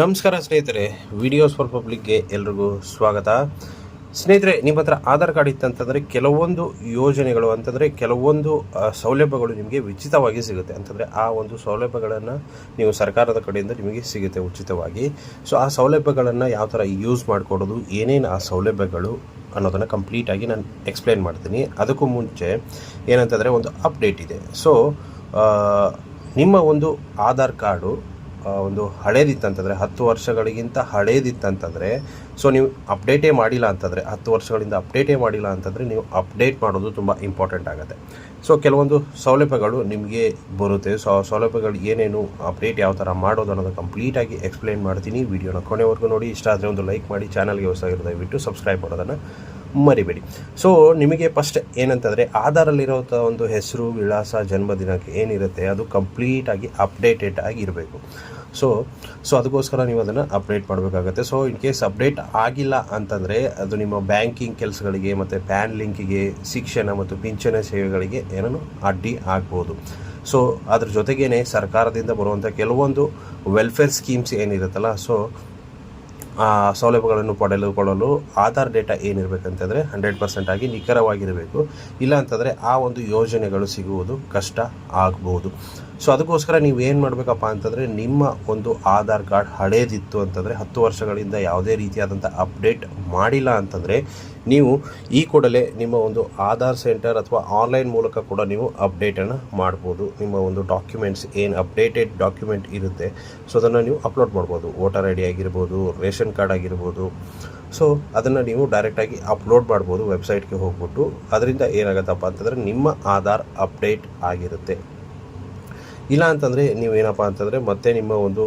ನಮಸ್ಕಾರ ಸ್ನೇಹಿತರೆ videos for ಪಬ್ಲಿಕ್ಗೆ ಎಲ್ರಿಗೂ ಸ್ವಾಗತ. ಸ್ನೇಹಿತರೆ, ನಿಮ್ಮ ಹತ್ರ ಆಧಾರ್ ಕಾರ್ಡ್ ಇತ್ತಂತಂದರೆ ಕೆಲವೊಂದು ಯೋಜನೆಗಳು ಅಂತಂದರೆ ಕೆಲವೊಂದು ಸೌಲಭ್ಯಗಳು ನಿಮಗೆ ಉಚಿತವಾಗಿ ಸಿಗುತ್ತೆ. ಅಂತಂದರೆ ಆ ಒಂದು ಸೌಲಭ್ಯಗಳನ್ನು ನೀವು ಸರ್ಕಾರದ ಕಡೆಯಿಂದ ನಿಮಗೆ ಸಿಗುತ್ತೆ ಉಚಿತವಾಗಿ. ಸೊ ಆ ಸೌಲಭ್ಯಗಳನ್ನು ಯಾವ ಥರ ಯೂಸ್ ಮಾಡಿಕೊಡೋದು, ಏನೇನು ಆ ಸೌಲಭ್ಯಗಳು ಅನ್ನೋದನ್ನು ಕಂಪ್ಲೀಟಾಗಿ ನಾನು ಎಕ್ಸ್ಪ್ಲೇನ್ ಮಾಡ್ತೀನಿ. ಅದಕ್ಕೂ ಮುಂಚೆ ಏನಂತಂದರೆ ಒಂದು ಅಪ್ಡೇಟ್ ಇದೆ. ಸೊ ನಿಮ್ಮ ಒಂದು ಆಧಾರ್ ಕಾರ್ಡು ಒಂದು ಹಳೇದಿತ್ತಂತಂದರೆ ಹತ್ತು ವರ್ಷಗಳಿಗಿಂತ ಹಳೇದಿತ್ತಂತಂದರೆ ಸೊ ನೀವು ಅಪ್ಡೇಟೇ ಮಾಡಿಲ್ಲ ಅಂತಂದರೆ, ಹತ್ತು ವರ್ಷಗಳಿಂದ ಅಪ್ಡೇಟೇ ಮಾಡಿಲ್ಲ ಅಂತಂದರೆ ನೀವು ಅಪ್ಡೇಟ್ ಮಾಡೋದು ತುಂಬ ಇಂಪಾರ್ಟೆಂಟ್ ಆಗುತ್ತೆ. ಸೊ ಕೆಲವೊಂದು ಸೌಲಭ್ಯಗಳು ನಿಮಗೆ ಬರುತ್ತೆ. ಸೊ ಆ ಸೌಲಭ್ಯಗಳು ಏನೇನು ಅಪ್ಡೇಟ್ ಯಾವ ಥರ ಮಾಡೋದು ಅನ್ನೋದು ಕಂಪ್ಲೀಟಾಗಿ ಎಕ್ಸ್ಪ್ಲೇನ್ ಮಾಡ್ತೀನಿ. ವಿಡಿಯೋನ ಕೊನೆವರೆಗೂ ನೋಡಿ. ಇಷ್ಟ ಆದರೆ ಒಂದು ಲೈಕ್ ಮಾಡಿ. ಚಾನಲ್ಗೆ ಹೊಸ ದಯವಿಟ್ಟು ಸಬ್ಸ್ಕ್ರೈಬ್ ಮಾಡೋದನ್ನು ಮರಿಬೇಡಿ. ಸೊ ನಿಮಗೆ ಫಸ್ಟ್ ಏನಂತಂದರೆ ಆಧಾರಲ್ಲಿರೋಂಥ ಒಂದು ಹೆಸರು, ವಿಳಾಸ ಜನ್ಮ ದಿನಾಂಕ ಏನಿರುತ್ತೆ, ಅದು ಕಂಪ್ಲೀಟಾಗಿ ಅಪ್ಡೇಟೆಡ್ ಆಗಿರಬೇಕು ಸೊ ಸೊ ಅದಕ್ಕೋಸ್ಕರ ನೀವು ಅದನ್ನು ಅಪ್ಡೇಟ್ ಮಾಡಬೇಕಾಗತ್ತೆ. ಸೊ ಇನ್ ಕೇಸ್ ಅಪ್ಡೇಟ್ ಆಗಿಲ್ಲ ಅಂತಂದರೆ, ಅದು ನಿಮ್ಮ ಬ್ಯಾಂಕಿಂಗ್ ಕೆಲಸಗಳಿಗೆ ಮತ್ತು ಪ್ಯಾನ್ ಲಿಂಕಿಗೆ ಶಿಕ್ಷಣ ಮತ್ತು ಪಿಂಚಣಿ ಸೇವೆಗಳಿಗೆ ಏನನ್ನು ಅಡ್ಡಿ ಆಗ್ಬೋದು. ಸೊ ಅದ್ರ ಜೊತೆಗೇ ಸರ್ಕಾರದಿಂದ ಬರುವಂಥ ಕೆಲವೊಂದು ವೆಲ್ಫೇರ್ ಸ್ಕೀಮ್ಸ್ ಏನಿರುತ್ತಲ್ಲ ಸೊ ಸೌಲಭ್ಯಗಳನ್ನು ಪಡೆದುಕೊಳ್ಳಲು ಆಧಾರ್ ಡೇಟಾ ಏನಿರಬೇಕಂತಂದರೆ ಹಂಡ್ರೆಡ್ ಪರ್ಸೆಂಟ್ ಆಗಿ ನಿಖರವಾಗಿರಬೇಕು. ಇಲ್ಲ ಅಂತಂದರೆ ಆ ಒಂದು ಯೋಜನೆಗಳು ಸಿಗುವುದು ಕಷ್ಟ ಆಗ್ಬೋದು. ಸೊ, ಅದಕ್ಕೋಸ್ಕರ ನೀವು ಏನು ಮಾಡಬೇಕಪ್ಪ ಅಂತಂದರೆ ನಿಮ್ಮ ಒಂದು ಆಧಾರ್ ಕಾರ್ಡ್ ಹಳೇದಿತ್ತು ಅಂತಂದರೆ ಹತ್ತು ವರ್ಷಗಳಿಂದ ಯಾವುದೇ ರೀತಿಯಾದಂಥ ಅಪ್ಡೇಟ್ ಮಾಡಿಲ್ಲ ಅಂತಂದರೆ ನೀವು ಈ ಕೂಡಲೇ ನಿಮ್ಮ ಒಂದು ಆಧಾರ್ ಸೆಂಟರ್ ಅಥವಾ ಆನ್ಲೈನ್ ಮೂಲಕ ಕೂಡ ನೀವು ಅಪ್ಡೇಟನ್ನು ಮಾಡ್ಬೋದು. ನಿಮ್ಮ ಒಂದು ಡಾಕ್ಯುಮೆಂಟ್ಸ್ ಏನು ಅಪ್ಡೇಟೆಡ್ ಡಾಕ್ಯುಮೆಂಟ್ ಇರುತ್ತೆ ಸೊ, ಅದನ್ನು ನೀವು ಅಪ್ಲೋಡ್ ಮಾಡ್ಬೋದು. ವೋಟರ್ ಐ ಡಿ ಆಗಿರ್ಬೋದು, ರೇಷನ್ ಕಾರ್ಡ್ ಆಗಿರ್ಬೋದು. ಸೊ ಅದನ್ನು ನೀವು ಡೈರೆಕ್ಟಾಗಿ ಅಪ್ಲೋಡ್ ಮಾಡ್ಬೋದು ವೆಬ್ಸೈಟ್ಗೆ ಹೋಗ್ಬಿಟ್ಟು. ಅದರಿಂದ ಏನಾಗುತ್ತಪ್ಪ ಅಂತಂದರೆ ನಿಮ್ಮ ಆಧಾರ್ ಅಪ್ಡೇಟ್ ಆಗಿರುತ್ತೆ. ಇಲ್ಲ ಅಂತಂದರೆ ನೀವೇನಪ್ಪ ಅಂತಂದರೆ ಮತ್ತೆ ನಿಮ್ಮ ಒಂದು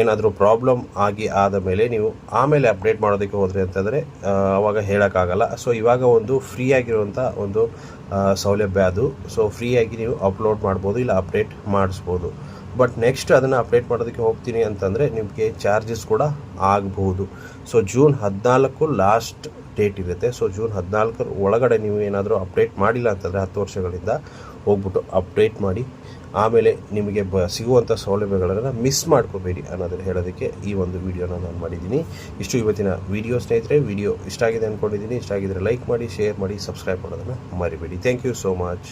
ಏನಾದರೂ ಪ್ರಾಬ್ಲಮ್ ಆಗಿ ಆದ ಮೇಲೆ ನೀವು ಆಮೇಲೆ ಅಪ್ಡೇಟ್ ಮಾಡೋದಕ್ಕೆ ಹೋದರೆ ಅಂತಂದರೆ ಅವಾಗ ಹೇಳೋಕ್ಕಾಗಲ್ಲ. ಸೊ ಇವಾಗ ಒಂದು ಫ್ರೀ ಆಗಿರುವಂಥ ಒಂದು ಸೌಲಭ್ಯ ಅದು. ಸೊ ಫ್ರೀಯಾಗಿ ನೀವು ಅಪ್ಲೋಡ್ ಮಾಡ್ಬೋದು ಇಲ್ಲ ಅಪ್ಡೇಟ್ ಮಾಡಿಸ್ಬೋದು. ಬಟ್ ನೆಕ್ಸ್ಟ್ ಅದನ್ನು ಅಪ್ಡೇಟ್ ಮಾಡೋದಕ್ಕೆ ಹೋಗ್ತೀನಿ ಅಂತಂದರೆ ನಿಮಗೆ ಚಾರ್ಜಸ್ ಕೂಡ ಆಗಬಹುದು ಸೊ ಜೂನ್ ಹದಿನಾಲ್ಕು ಲಾಸ್ಟ್ ಡೇಟ್ ಇರುತ್ತೆ. ಸೊ ಜೂನ್ ಹದಿನಾಲ್ಕರ ಒಳಗಡೆ ನೀವು ಏನಾದರೂ ಅಪ್ಡೇಟ್ ಮಾಡಿಲ್ಲ ಅಂತಂದರೆ ಹತ್ತು ವರ್ಷಗಳಿಂದ ಹೋಗ್ಬಿಟ್ಟು ಅಪ್ಡೇಟ್ ಮಾಡಿ. ಆಮೇಲೆ ನಿಮಗೆ ಬ ಸಿಗುವಂಥ ಸೌಲಭ್ಯಗಳನ್ನು ಮಿಸ್ ಮಾಡ್ಕೋಬೇಡಿ ಅನ್ನೋದನ್ನು ಹೇಳೋದಕ್ಕೆ ಈ ಒಂದು ವಿಡಿಯೋನ ನಾನು ಮಾಡಿದ್ದೀನಿ. ಇಷ್ಟು ಇವತ್ತಿನ ವಿಡಿಯೋ ಸ್ನೇಹಿತರೆ. ವಿಡಿಯೋ ಇಷ್ಟ ಆಗಿದೆ ಅಂದ್ಕೊಂಡಿದ್ದೀನಿ ಇಷ್ಟ ಆಗಿದ್ರೆ ಲೈಕ್ ಮಾಡಿ ಶೇರ್ ಮಾಡಿ ಸಬ್ಸ್ಕ್ರೈಬ್ ಮಾಡೋದನ್ನು ಮರಿಬೇಡಿ. Thank you so much